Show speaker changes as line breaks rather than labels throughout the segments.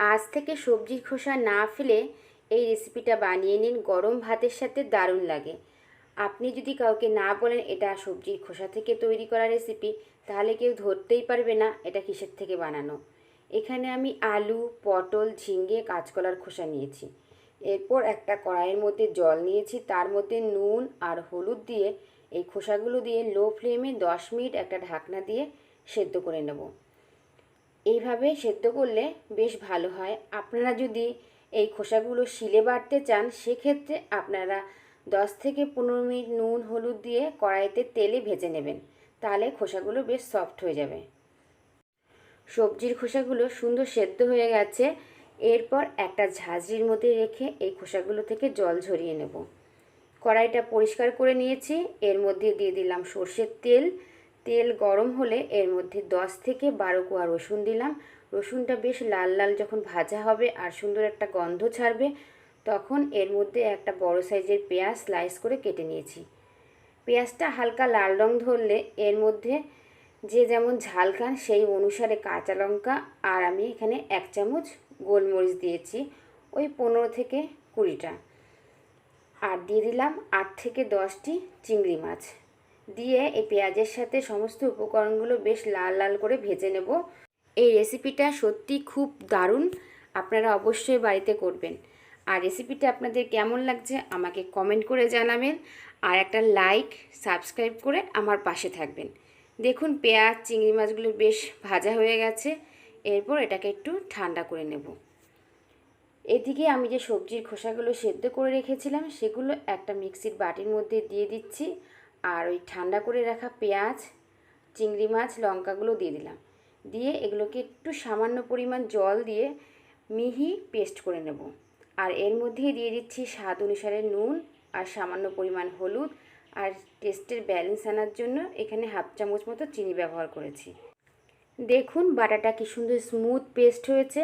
আজ থেকে সবজির খোসা না ফেলে এই রেসিপিটা বানিয়ে নিন। গরম ভাতের সাথে দারুণ লাগে। আপনি যদি কাউকে না বলেন এটা সবজির খোসা থেকে তৈরি করা রেসিপি তাহলে কেউ ধরতেই পারবে না এটা কিসের থেকে বানানো। এখানে আমি আলু, পটল ঝিঙ্গে কাঁচকলার খোসা নিয়েছি। এরপর একটা কড়াইয়ের মধ্যে জল নিয়েছি। তার মধ্যে নুন আর হলুদ দিয়ে এই খোসাগুলো দিয়ে লো ফ্লেমে দশ মিনিট একটা ঢাকনা দিয়ে সেদ্ধ করে নেব। এইভাবে সেদ্ধ করলে বেশ ভালো হয়। আপনারা যদি এই খোসাগুলো শিলে বাড়তে চান, সেক্ষেত্রে আপনারা দশ থেকে পনেরো মিনিট নুন, হলুদ দিয়ে কড়াইতে তেলে ভেজে নেবেন। তাহলে খোসাগুলো বেশ সফট হয়ে যাবে। সবজির খোসাগুলো সুন্দর সেদ্ধ হয়ে গেছে। এরপর একটা ঝাঁঝরির মধ্যে রেখে এই খোসাগুলো থেকে জল ঝরিয়ে নেব। কড়াইটা পরিষ্কার করে নিয়েছি। এর মধ্যে দিয়ে দিলাম সর্ষের তেল। তেল গরম হলে এর মধ্যে দশ থেকে বারো কোয়া রসুন দিলাম। রসুনটা বেশ লাল লাল যখন ভাজা হবে আর সুন্দর একটা গন্ধ ছাড়বে, তখন এর মধ্যে একটা বড় সাইজের পেঁয়াজ স্লাইস করে কেটে নিয়েছি। পেঁয়াজটা হালকা লাল রং ধরলে এর মধ্যে যে যেমন ঝাল খান সেই অনুসারে কাঁচা লঙ্কা আর আমি এখানে এক চামচ গোলমরিচ দিয়েছি, ওই পনেরো থেকে কুড়িটা। আর দিয়ে দিলাম আট থেকে দশটি চিংড়ি মাছ। দিয়ে এই পেঁয়াজের সাথে সমস্ত উপকরণগুলো বেশ লাল লাল করে ভেজে নেব। এই রেসিপিটা সত্যি খুব দারুণ। আপনারা অবশ্যই বাড়িতে করবেন। আর রেসিপিটা আপনাদের কেমন লাগছে আমাকে কমেন্ট করে জানাবেন। আর একটা লাইক সাবস্ক্রাইব করে আমার পাশে থাকবেন। দেখুন পেঁয়াজ, চিংড়ি মাছগুলো বেশ ভাজা হয়ে গেছে। এরপর এটাকে একটু ঠান্ডা করে নেব। এদিকে আমি যে সবজির খোসাগুলো সেদ্ধ করে রেখেছিলাম, সেগুলো একটা মিক্সির বাটির মধ্যে দিয়ে দিচ্ছি। আর ওই ঠান্ডা করে রাখা পেঁয়াজ, চিংড়ি মাছ, লঙ্কাগুলো দিয়ে দিলাম। দিয়ে এগুলোকে একটু সামান্য পরিমাণ জল দিয়ে মিহি পেস্ট করে নেব। আর এর মধ্যেই দিয়ে দিচ্ছি স্বাদ অনুসারে নুন আর সামান্য পরিমাণ হলুদ আর টেস্টের ব্যালেন্স আনার জন্য এখানে হাফ চামচ মতো চিনি ব্যবহার করেছি। দেখুন বাটাটা কি সুন্দর স্মুথ পেস্ট হয়েছে।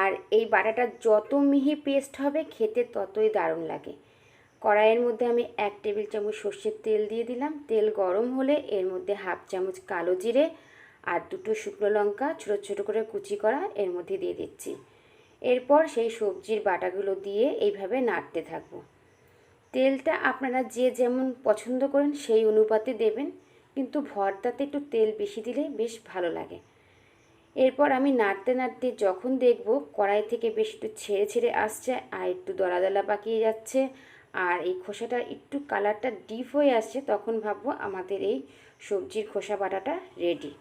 আর এই বাটাটা যত মিহি পেস্ট হবে খেতে ততই দারুণ লাগে। কড়াইয়ের মধ্যে আমি এক টেবিল চামচ সর্ষের তেল দিয়ে দিলাম। তেল গরম হলে এর মধ্যে হাফ চামচ কালো জিরে আর দুটো শুকনো লঙ্কা ছোটো ছোটো করে কুচি করা এর মধ্যে দিয়ে দিচ্ছি। এরপর সেই সবজির বাটাগুলো দিয়ে এইভাবে নাড়তে থাকব। তেলটা আপনারা যে যেমন পছন্দ করেন সেই অনুপাতে দেবেন, কিন্তু ভর্তাতে একটু তেল বেশি দিলে বেশ ভালো লাগে। এরপর আমি নাড়তে নাড়তে যখন দেখব কড়াই থেকে বেশ একটু ছেড়ে ছেড়ে আসছে আর একটু দলা দলা পাকিয়ে যাচ্ছে আর এই খোসাটা একটু কালারটা ডিপ হয়ে আসছে, তখন ভাববো আমাদের এই সবজির খোসা বাটাটা রেডি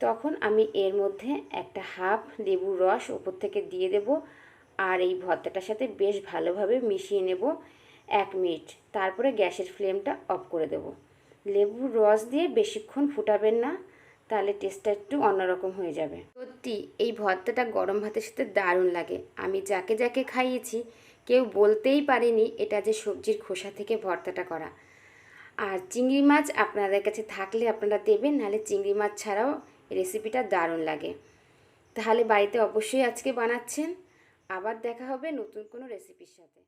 তখন আমি এর মধ্যে একটা হাফ লেবুর রস ওপর থেকে দিয়ে দেব আর এই ভর্তাটার সাথে বেশ ভালোভাবে মিশিয়ে নেব এক মিনিট। তারপরে গ্যাসের ফ্লেমটা অফ করে দেব। লেবুর রস দিয়ে বেশিক্ষণ ফুটাবেন না, তাহলে টেস্টটা একটু অন্যরকম হয়ে যাবে। সত্যি, এই ভর্তাটা গরম ভাতের সাথে দারুণ লাগে। আমি যাকে যাকে খাইয়েছি কেউ বলতেই পারেনি এটা যে সবজির খোসা থেকে ভর্তাটা করা। আর চিংড়ি মাছ আপনাদের কাছে থাকলে আপনারা দেবেন, নাহলে চিংড়ি মাছ ছাড়াও রেসিপিটা দারুণ লাগে। তাহলে বাড়িতে অবশ্যই আজকে বানাচ্ছেন। আবার দেখা হবে নতুন কোনো রেসিপির সাথে।